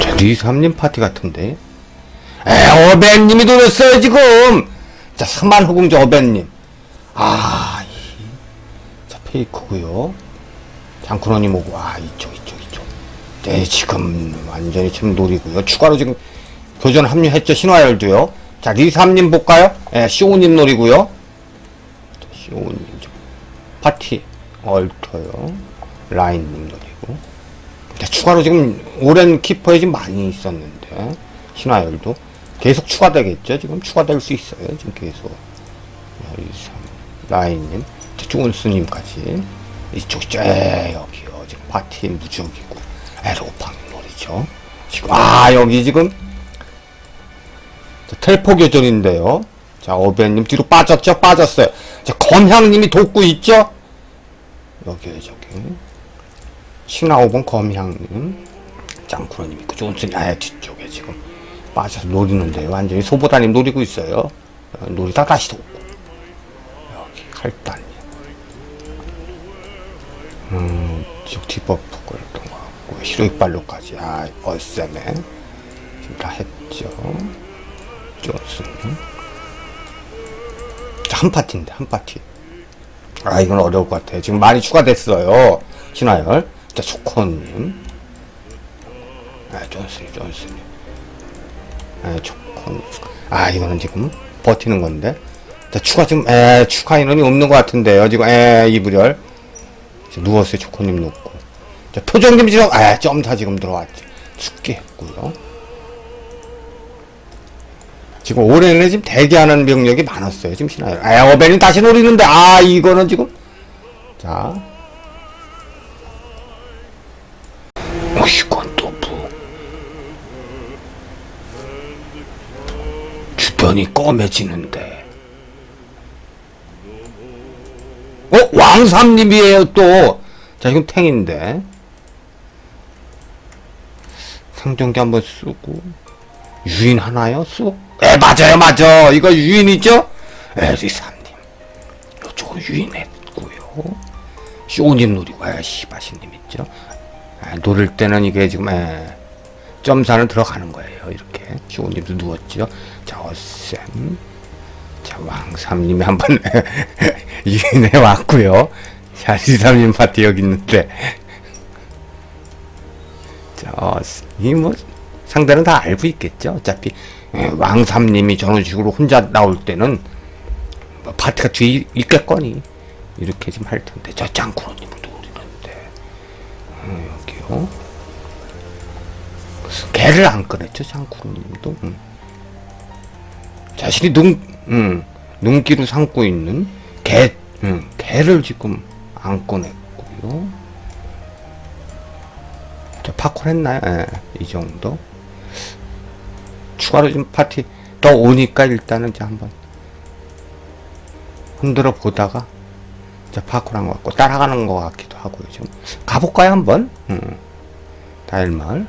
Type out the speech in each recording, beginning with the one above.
자, 리삼님 파티 같은데. 에, 어벤님이 노렸어요, 지금! 자, 3만 후궁자 어벤님. 아, 이. 자, 페이크고요 장군원님 오고, 아, 이쪽, 이쪽, 이쪽. 네, 지금 완전히 지금 노리고요. 추가로 지금 교전 합류했죠, 신화열도요. 자, 리삼님 볼까요? 예, 시오님. 자, 시오님 좀. 파티, 얼터요. 라인님 노리고. 자, 추가로 지금 오랜 키퍼에 지금 많이 있었는데 신화열도 계속 추가되겠죠? 지금 추가될 수 있어요 지금 계속. 리삼 라인님 자, 존스님까지. 이쪽 째 여기요. 지금 파티 무적이고 에로팡 놀이죠. 지금 아 여기 지금 자, 텔포 교전인데요. 자 어벤님 뒤로 빠졌죠? 빠졌어요. 자 검향님이 돕고 있죠? 여기에 저기 신화 5번 검향님 짱쿠로님 있고 존슨이 아예 뒤쪽에 지금 빠져서 노리는데 완전히 소보다님 노리고 있어요. 어, 노리다 다시 돕고 여기 할단님 음 지금 디버프 걸렸던 것 같고 히로이빨로까지. 아 얼쌤에. 지금 다 했죠. 존슨 자한 파티인데 한 파티. 아 이건 어려울 것 같아요 지금 많이 추가됐어요. 신화열 자 조커님 아 존슨이 존슨이. 아 조커님 아 이거는 지금 버티는 건데. 자 추가 지금 에 추가 인원이 없는 것 같은데요 지금. 에 이불열. 누웠어요 조커님 놓고. 자 표정님 지금 아 점사 지금 들어왔죠 죽게 했고요. 지금 올해는 지금 대기하는 병력이 많았어요 지금 신화열 아 어벤이 다시 노리는데 아 이거는 지금. 자 주변이 검해지는데. 어, 왕삼님이에요, 또. 자, 이건 탱인데. 상정기 한번 쓰고. 유인 하나요? 쑥? 에, 맞아요, 맞아. 이거 유인이죠? 에리삼님. 이쪽으로 유인했고요. 쇼님 노리고, 아, 시바시님 있죠? 아, 노릴 때는 이게 지금 에, 점사는 들어가는 거예요. 이렇게 시온님도 누웠죠. 자 어쌤, 자 왕삼님이 한 번 유인해 왔고요. 자 리삼님 파티 여기 있는데, 자 어쌤, 이 뭐 상대는 다 알고 있겠죠. 어차피 에, 왕삼님이 저런 식으로 혼자 나올 때는 뭐 파티가 뒤에 있겠거니 이렇게 좀 할 텐데 저 짱구로님을 노리는데. 여기요. 개를 안 꺼냈죠, 장구님도. 음. 자신이 눈, 음, 눈기로 삼고 있는 개, 음, 개를 지금 안 꺼냈고요. 자, 파콜 했나요? 예, 이 정도. 추가로 좀 파티 더 오니까 일단은 이제 한번 흔들어 보다가 자, 파쿠란 것 같고, 따라가는 것 같기도 하고요, 지금. 가볼까요, 한번? 음. 다일마을.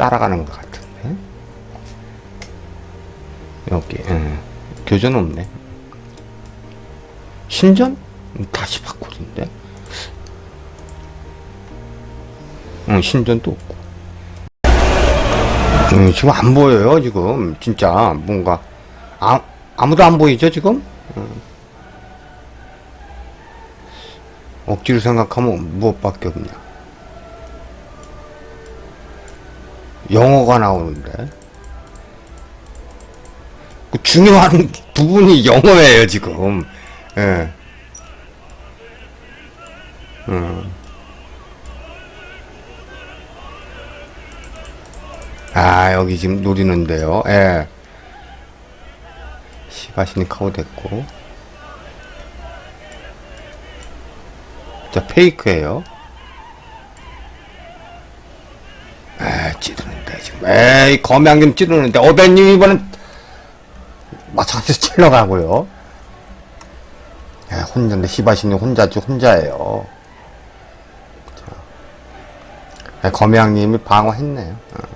따라가는 것 같은데. 여기, 음. 교전 없네. 신전? 음, 다시 파쿠인데. 응, 신전도 없고. 음, 지금 안 보여요, 지금. 진짜, 뭔가. 아, 아무도 안 보이죠, 지금? 억지로 생각하면 무엇밖에 없냐. 영어가 나오는데. 그 중요한 부분이 영어예요, 지금. 예. 음. 아, 여기 지금 노리는데요. 예. 시바시니 카우 됐고. 자, 페이크예요. 지금. 에이, 검양님 찌르는데 어벤님 이번엔 마찬가지로 찔러가고요. 에, 혼자인데 히바시님 혼자지 혼자예요. 자, 에, 검양님이 방어했네요. 어.